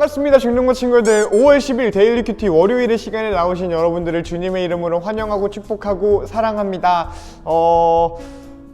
반갑습니다 중동모 친구들. 5월 10일 데일리 큐티 월요일의 시간에 나오신 여러분들을 주님의 이름으로 환영하고 축복하고 사랑합니다. 어...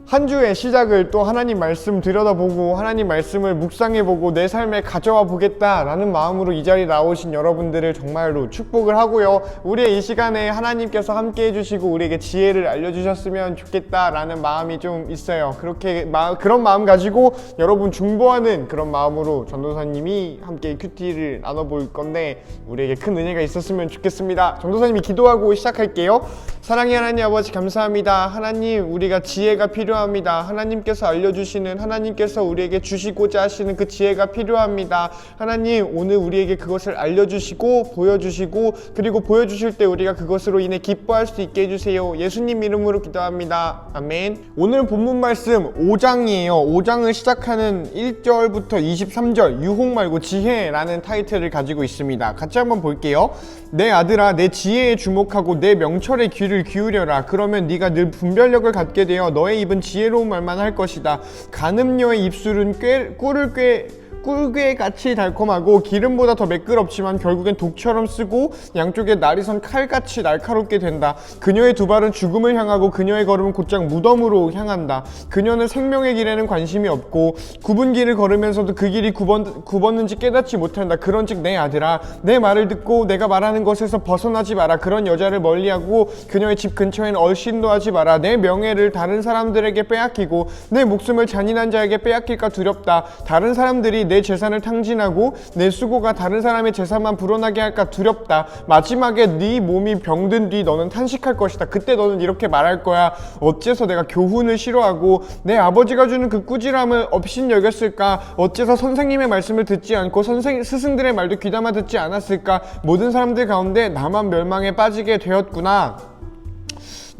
한 주의 시작을 또 하나님 말씀 들여다보고 하나님 말씀을 묵상해보고 내 삶에 가져와 보겠다라는 마음으로 이 자리에 나오신 여러분들을 정말로 축복을 하고요. 우리의 이 시간에 하나님께서 함께 해주시고 우리에게 지혜를 알려주셨으면 좋겠다라는 마음이 좀 있어요. 그렇게 마, 그런 마음 가지고 여러분 중보하는 그런 마음으로 전도사님이 함께 큐티를 나눠볼 건데 우리에게 큰 은혜가 있었으면 좋겠습니다. 전도사님이 기도하고 시작할게요. 사랑의 하나님 아버지 감사합니다. 하나님 우리가 지혜가 필요 합니다. 하나님께서 알려주시는 하나님께서 우리에게 주시고자 하시는 그 지혜가 필요합니다. 하나님 오늘 우리에게 그것을 알려주시고 보여주시고 그리고 보여주실 때 우리가 그것으로 인해 기뻐할 수 있게 해주세요. 예수님 이름으로 기도합니다. 아멘. 오늘 본문 말씀 5장이에요. 5장을 시작하는 1절부터 23절 유혹 말고 지혜라는 타이틀을 가지고 있습니다. 같이 한번 볼게요. 내 아들아 내 지혜에 주목하고 내 명철에 귀를 기울여라. 그러면 네가 늘 분별력을 갖게 되어 너의 입은 지혜로운 말만 할 것이다. 가늠녀의 입술은 꽤, 꿀을 꽤 꿀괴 같이 달콤하고 기름보다 더 매끄럽지만 결국엔 독처럼 쓰고 양쪽에 날이 선 칼같이 날카롭게 된다. 그녀의 두 발은 죽음을 향하고 그녀의 걸음은 곧장 무덤으로 향한다. 그녀는 생명의 길에는 관심이 없고 굽은 길을 걸으면서도 그 길이 굽었, 굽었는지 깨닫지 못한다. 그런즉 내 아들아 내 말을 듣고 내가 말하는 것에서 벗어나지 마라. 그런 여자를 멀리하고 그녀의 집 근처엔 얼씬도 하지 마라. 내 명예를 다른 사람들에게 빼앗기고 내 목숨을 잔인한 자에게 빼앗길까 두렵다. 다른 사람들이 내 재산을 탕진하고 내 수고가 다른 사람의 재산만 불어나게 할까 두렵다. 마지막에 네 몸이 병든 뒤 너는 탄식할 것이다. 그때 너는 이렇게 말할 거야. 어째서 내가 교훈을 싫어하고 내 아버지가 주는 그 꾸지람을 업신 여겼을까? 어째서 선생님의 말씀을 듣지 않고 선생 스승들의 말도 귀담아 듣지 않았을까? 모든 사람들 가운데 나만 멸망에 빠지게 되었구나.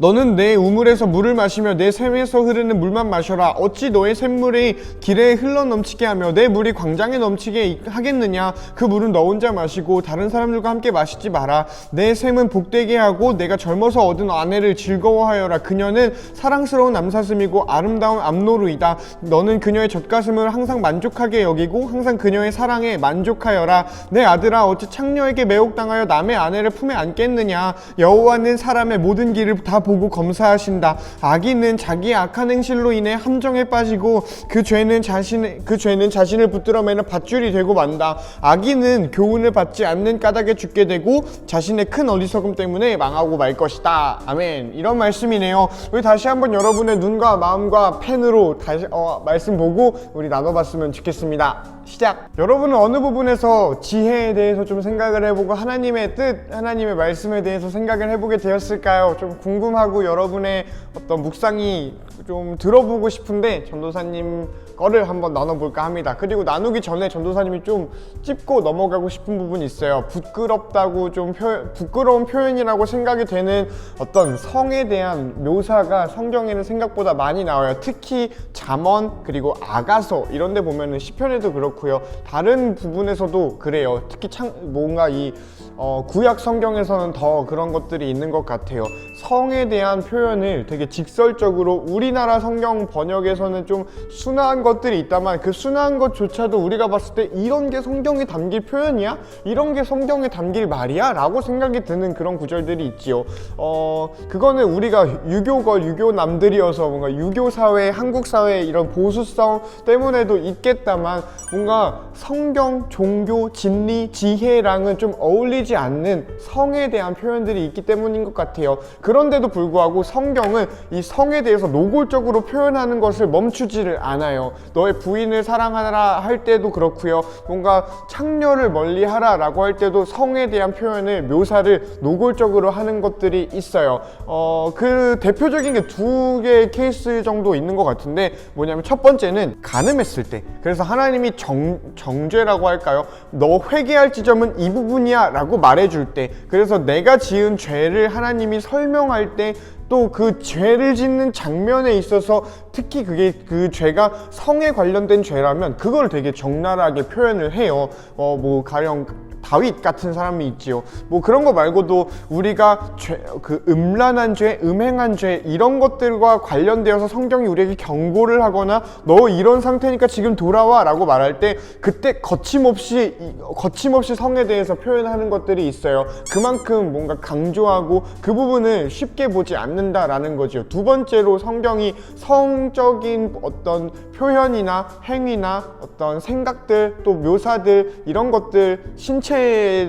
너는 내 우물에서 물을 마시며 내 샘에서 흐르는 물만 마셔라. 어찌 너의 샘물이 길에 흘러 넘치게 하며 내 물이 광장에 넘치게 하겠느냐? 그 물은 너 혼자 마시고 다른 사람들과 함께 마시지 마라. 내 샘은 복되게 하고 내가 젊어서 얻은 아내를 즐거워하여라. 그녀는 사랑스러운 남사슴이고 아름다운 암노루이다. 너는 그녀의 젖가슴을 항상 만족하게 여기고 항상 그녀의 사랑에 만족하여라. 내 아들아 어찌 창녀에게 매혹당하여 남의 아내를 품에 안겠느냐? 여호와는 사람의 모든 길을 다 보고 검사하신다. 악인은 자기의 악한 행실로 인해 함정에 빠지고 그 죄는 자신 그 죄는 자신을 붙들어매는 밧줄이 되고 만다. 악인은 교훈을 받지 않는 까닭에 죽게 되고 자신의 큰 어리석음 때문에 망하고 말 것이다. 아멘. 이런 말씀이네요. 우리 다시 한번 여러분의 눈과 마음과 펜으로 다시 어, 말씀 보고 우리 나눠봤으면 좋겠습니다. 시작. 여러분은 어느 부분에서 지혜에 대해서 좀 생각을 해보고 하나님의 뜻, 하나님의 말씀에 대해서 생각을 해보게 되었을까요? 좀 궁금하고 여러분의 어떤 묵상이 좀 들어보고 싶은데 전도사님 거를 한번 나눠볼까 합니다. 그리고 나누기 전에 전도사님이 좀 찝고 넘어가고 싶은 부분이 있어요. 부끄럽다고 좀 표, 부끄러운 표현이라고 생각이 되는 어떤 성에 대한 묘사가 성경에는 생각보다 많이 나와요. 특히 잠언 그리고 아가서 이런 데 보면은 시편에도 그렇고 요. 다른 부분에서도 그래요. 특히 창, 뭔가 이 어, 구약 성경에서는 더 그런 것들이 있는 것 같아요. 성에 대한 표현을 되게 직설적으로 우리나라 성경 번역에서는 좀 순화한 것들이 있다만 그 순화한 것조차도 우리가 봤을 때 이런 게 성경에 담길 표현이야? 이런 게 성경에 담길 말이야? 라고 생각이 드는 그런 구절들이 있지요. 어, 그거는 우리가 유교걸, 유교남들이어서 뭔가 유교 사회, 한국 사회 이런 보수성 때문에도 있겠다만 뭔가 성경, 종교, 진리, 지혜랑은 좀 어울리지 않는 성에 대한 표현들이 있기 때문인 것 같아요. 그런데도 불구하고 성경은 이 성에 대해서 노골적으로 표현하는 것을 멈추지를 않아요. 너의 부인을 사랑하라 할 때도 그렇고요. 뭔가 창녀를 멀리하라 라고 할 때도 성에 대한 표현을 묘사를 노골적으로 하는 것들이 있어요. 어, 그 대표적인 게 두 개의 케이스 정도 있는 것 같은데 뭐냐면 첫 번째는 가늠했을 때 그래서 하나님이 정, 정죄라고 할까요? 너 회개할 지점은 이 부분이야 라고 말해줄 때 그래서 내가 지은 죄를 하나님이 설명할 때 또 그 죄를 짓는 장면에 있어서 특히 그게 그 죄가 성에 관련된 죄라면 그걸 되게 적나라하게 표현을 해요. 어 뭐 가령 다윗 같은 사람이 있지요. 뭐 그런 거 말고도 우리가 죄, 그 음란한 죄, 음행한 죄 이런 것들과 관련되어서 성경이 우리에게 경고를 하거나 너 이런 상태니까 지금 돌아와라고 말할 때 그때 거침없이 이- 거침없이 성에 대해서 표현하는 것들이 있어요. 그만큼 뭔가 강조하고 그 부분을 쉽게 보지 않는다라는 거죠. 두 번째로 성경이 성적인 어떤 표현이나 행위나 어떤 생각들 또 묘사들 이런 것들 신체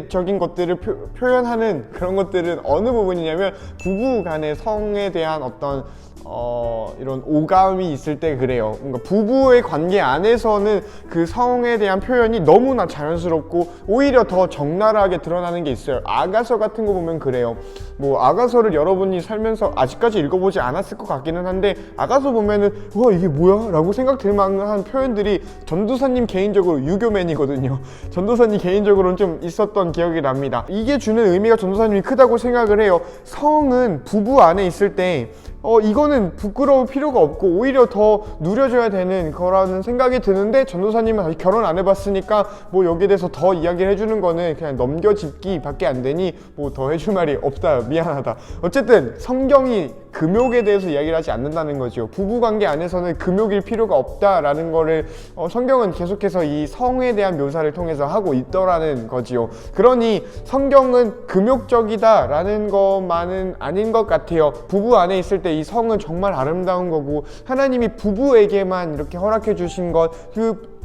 적인 것들을 표, 현하는 그런 것들은 어느 부분이냐면 부부 간의 성에 대한 어떤 어, 이런 오감이 있을 때 그래요. 뭔가 부부의 관계 안에서는 그 성에 대한 표현이 너무나 자연스럽고 오히려 더 적나라하게 드러나는 게 있어요. 아가서 같은 거 보면 그래요. 뭐 아가서를 여러분이 살면서 아직까지 읽어보지 않았을 것 같기는 한데 아가서 보면은 와 이게 뭐야? 라고 생각될 만한 표현들이 전도사님 개인적으로 유교맨이거든요. 전도사님 개인적으로는 좀 있었던 기억이 납니다. 이게 주는 의미가 전도사님이 크다고 생각을 해요. 성은 부부 안에 있을 때 어, 이거는 부끄러울 필요가 없고 오히려 더 누려줘야 되는 거라는 생각이 드는데 전도사님은 아직 결혼 안 해봤으니까 뭐 여기에 대해서 더 이야기를 해주는 거는 그냥 넘겨짚기 밖에 안 되니 뭐 더 해줄 말이 없다. 미안하다. 어쨌든 성경이 금욕에 대해서 이야기를 하지 않는다는 거죠. 부부관계 안에서는 금욕일 필요가 없다라는 거를 어, 성경은 계속해서 이 성에 대한 묘사를 통해서 하고 있더라는 거지요. 그러니 성경은 금욕적이다라는 것만은 아닌 것 같아요. 부부 안에 있을 때 이 성은 정말 아름다운 거고 하나님이 부부에게만 이렇게 허락해 주신 것 그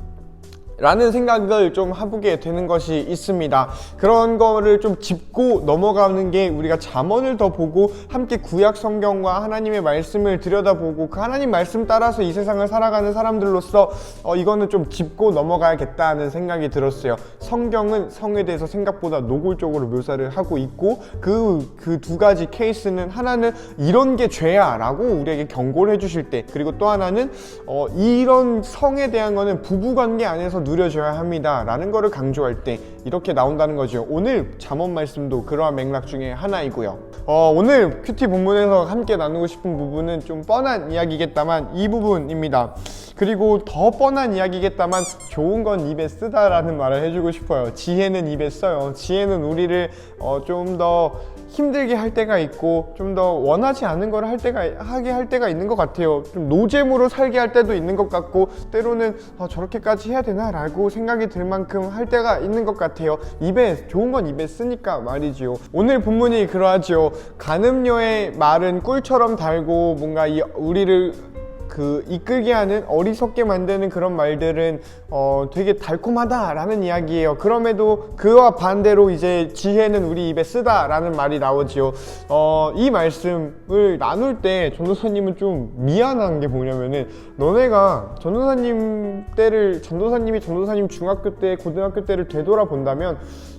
라는 생각을 좀 해보게 되는 것이 있습니다. 그런 거를 좀 짚고 넘어가는 게 우리가 잠언을 더 보고 함께 구약 성경과 하나님의 말씀을 들여다보고 그 하나님 말씀 따라서 이 세상을 살아가는 사람들로서 어, 이거는 좀 짚고 넘어가야겠다는 생각이 들었어요. 성경은 성에 대해서 생각보다 노골적으로 묘사를 하고 있고 그 그 두 가지 케이스는 하나는 이런 게 죄야 라고 우리에게 경고를 해주실 때 그리고 또 하나는 어, 이런 성에 대한 거는 부부관계 안에서 누려져야 합니다 라는 거를 강조할 때 이렇게 나온다는 거죠. 오늘 잠언 말씀도 그러한 맥락 중에 하나이고요. 어, 오늘 큐티 본문에서 함께 나누고 싶은 부분은 좀 뻔한 이야기겠다만 이 부분입니다. 그리고 더 뻔한 이야기겠다만 좋은 건 입에 쓰다라는 말을 해주고 싶어요. 지혜는 입에 써요. 지혜는 우리를 어, 좀 더 힘들게 할 때가 있고 좀 더 원하지 않은 걸 할 때가 하게 할 때가 있는 것 같아요. 좀 노잼으로 살게 할 때도 있는 것 같고 때로는 아, 저렇게까지 해야 되나라고 생각이 들 만큼 할 때가 있는 것 같아요. 입에 좋은 건 입에 쓰니까 말이지요. 오늘 본문이 그러하죠. 간음녀의 말은 꿀처럼 달고 뭔가 이 우리를 그 이끌게 하는 어리석게 만드는 그런 말들은 어 되게 달콤하다라는 이야기예요. 그럼에도 그와 반대로 이제 지혜는 우리 입에 쓰다라는 말이 나오지요. 어 이 말씀을 나눌 때 전도사님은 좀 미안한 게 뭐냐면은 너네가 전도사님 때를 전도사님이 전도사님 중학교 때 고등학교 때를 되돌아 본다면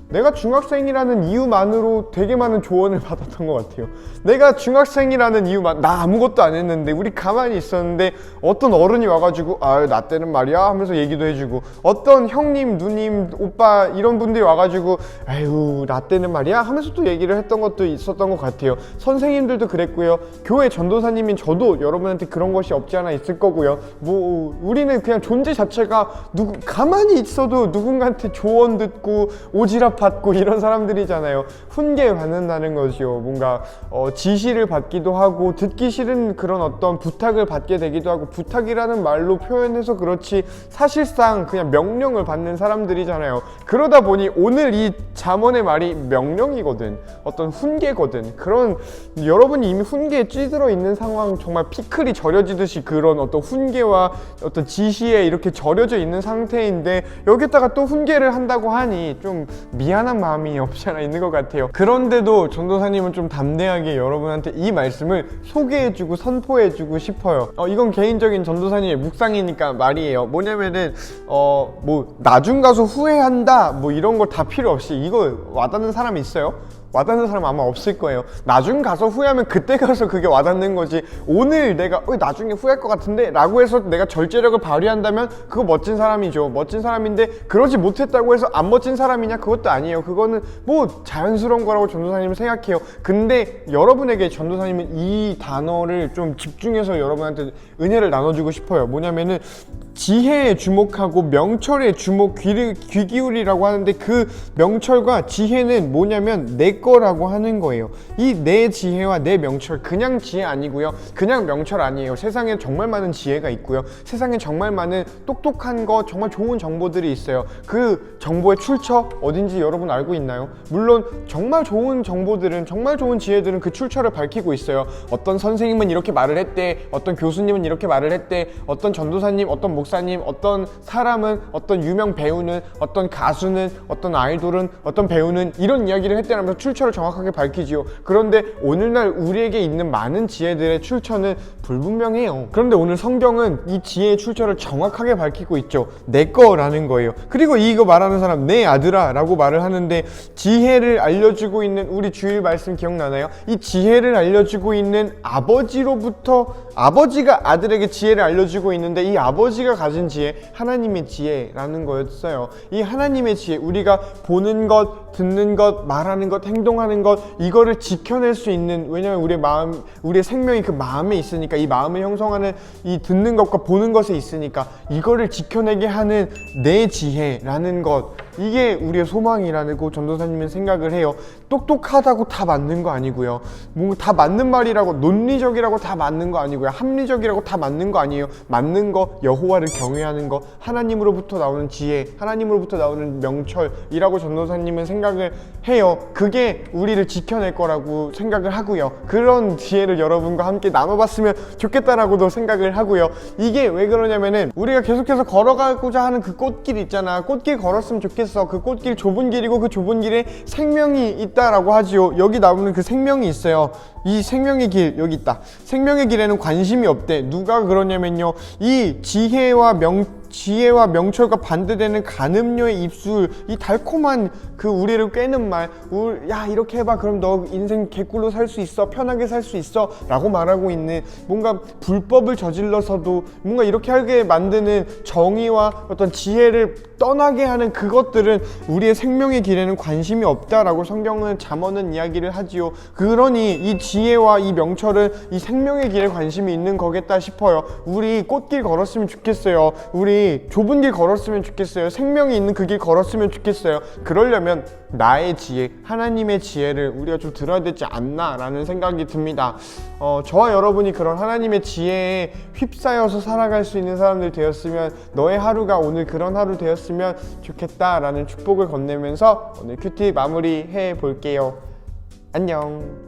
내가 중학생이라는 이유만으로 되게 많은 조언을 받았던 것 같아요. 내가 중학생이라는 이유만 나 아무것도 안 했는데 우리 가만히 있었는데 어떤 어른이 와가지고 아유 나 때는 말이야 하면서 얘기도 해주고 어떤 형님 누님 오빠 이런 분들이 와가지고 아유 나 때는 말이야 하면서 또 얘기를 했던 것도 있었던 것 같아요. 선생님들도 그랬고요. 교회 전도사님인 저도 여러분한테 그런 것이 없지 않아 있을 거고요. 뭐 우리는 그냥 존재 자체가 누구 가만히 있어도 누군가한테 조언 듣고 오지랖 받고 이런 사람들이잖아요. 훈계 받는다는 것이요. 뭔가 어, 지시를 받기도 하고 듣기 싫은 그런 어떤 부탁을 받게 되기도 하고 부탁이라는 말로 표현해서 그렇지 사실상 그냥 명령을 받는 사람들이잖아요. 그러다 보니 오늘 이 잠언의 말이 명령이거든. 어떤 훈계거든. 그런 여러분이 이미 훈계에 찌들어 있는 상황 정말 피클이 절여지듯이 그런 어떤 훈계와 어떤 지시에 이렇게 절여져 있는 상태인데 여기다가 또 훈계를 한다고 하니 좀 미 안한 마음이 없지 않아 있는 것 같아요. 그런데도 전도사님은 좀 담대하게 여러분한테 이 말씀을 소개해주고 선포해주고 싶어요. 어, 이건 개인적인 전도사님의 묵상이니까 말이에요. 뭐냐면은 어 뭐 나중 가서 후회한다 뭐 이런 거 다 필요 없이 이거 와닿는 사람이 있어요? 와닿는 사람 아마 없을 거예요. 나중 가서 후회하면 그때 가서 그게 와닿는 거지. 오늘 내가 어, 나중에 후회할 것 같은데 라고 해서 내가 절제력을 발휘한다면 그거 멋진 사람이죠. 멋진 사람인데 그러지 못했다고 해서 안 멋진 사람이냐? 그것도 아니에요. 그거는 뭐 자연스러운 거라고 전도사님은 생각해요. 근데 여러분에게 전도사님은 이 단어를 좀 집중해서 여러분한테 은혜를 나눠주고 싶어요. 뭐냐면은 지혜에 주목하고 명철에 주목 귀, 귀 기울이라고 하는데 그 명철과 지혜는 뭐냐면 내 거라고 하는 거예요. 이 내 지혜와 내 명철 그냥 지혜 아니고요. 그냥 명철 아니에요. 세상에 정말 많은 지혜가 있고요. 세상에 정말 많은 똑똑한 거 정말 좋은 정보들이 있어요. 그 정보의 출처 어딘지 여러분 알고 있나요? 물론 정말 좋은 정보들은 정말 좋은 지혜들은 그 출처를 밝히고 있어요. 어떤 선생님은 이렇게 말을 했대. 어떤 교수님은 이렇게 말을 했대. 어떤 전도사님, 어떤 목 사님, 어떤 사람은 어떤 유명 배우는 어떤 가수는 어떤 아이돌은 어떤 배우는 이런 이야기를 했대라면서 출처를 정확하게 밝히지요. 그런데 오늘날 우리에게 있는 많은 지혜들의 출처는 불분명해요. 그런데 오늘 성경은 이 지혜의 출처를 정확하게 밝히고 있죠. 내 거라는 거예요. 그리고 이거 말하는 사람 내 아들아 라고 말을 하는데 지혜를 알려주고 있는 우리 주일 말씀 기억나나요? 이 지혜를 알려주고 있는 아버지로부터 아버지가 아들에게 지혜를 알려주고 있는데 이 아버지가 가진 지혜 하나님의 지혜라는 거였어요. 이 하나님의 지혜 우리가 보는 것, 듣는 것, 말하는 것, 행동하는 것 이거를 지켜낼 수 있는 왜냐면 우리의 마음, 우리의 생명이 그 마음에 있으니까 이 마음을 형성하는 이 듣는 것과 보는 것에 있으니까 이거를 지켜내게 하는 내 지혜라는 것 이게 우리의 소망이라고 전도사님은 생각을 해요. 똑똑하다고 다 맞는 거 아니고요. 뭔가 다 맞는 말이라고 논리적이라고 다 맞는 거 아니고요. 합리적이라고 다 맞는 거 아니에요. 맞는 거 여호와를 경외하는 거 하나님으로부터 나오는 지혜, 하나님으로부터 나오는 명철이라고 전도사님은 생각을 해요. 그게 우리를 지켜낼 거라고 생각을 하고요. 그런 지혜를 여러분과 함께 나눠봤으면 좋겠다라고도 생각을 하고요. 이게 왜 그러냐면은 우리가 계속해서 걸어가고자 하는 그 꽃길 있잖아. 꽃길 걸었으면 좋겠어. 그 꽃길 좁은 길이고 그 좁은 길에 생명이 있 다라고 하지요. 여기 나오는 그 생명이 있어요. 이 생명의 길 여기 있다. 생명의 길에는 관심이 없대. 누가 그러냐면요. 이 지혜와 명 지혜와 명철과 반대되는 간음료의 입술, 이 달콤한 그 우리를 꿰는 말, 우- 야 이렇게 해봐, 그럼 너 인생 개꿀로 살 수 있어, 편하게 살 수 있어라고 말하고 있는 뭔가 불법을 저질러서도 뭔가 이렇게 하게 만드는 정의와 어떤 지혜를 떠나게 하는 그것들은 우리의 생명의 길에는 관심이 없다라고 성경은 잠언은 이야기를 하지요. 그러니 이 지혜와 이 명철은 이 생명의 길에 관심이 있는 거겠다 싶어요. 우리 꽃길 걸었으면 좋겠어요. 우리 좁은 길 걸었으면 좋겠어요. 생명이 있는 그 길 걸었으면 좋겠어요. 그러려면 나의 지혜, 하나님의 지혜를 우리가 좀 들어야 되지 않나라는 생각이 듭니다. 어, 저와 여러분이 그런 하나님의 지혜에 휩싸여서 살아갈 수 있는 사람들 되었으면 너의 하루가 오늘 그런 하루 되었으면 좋겠다라는 축복을 건네면서 오늘 큐티 마무리해 볼게요. 안녕.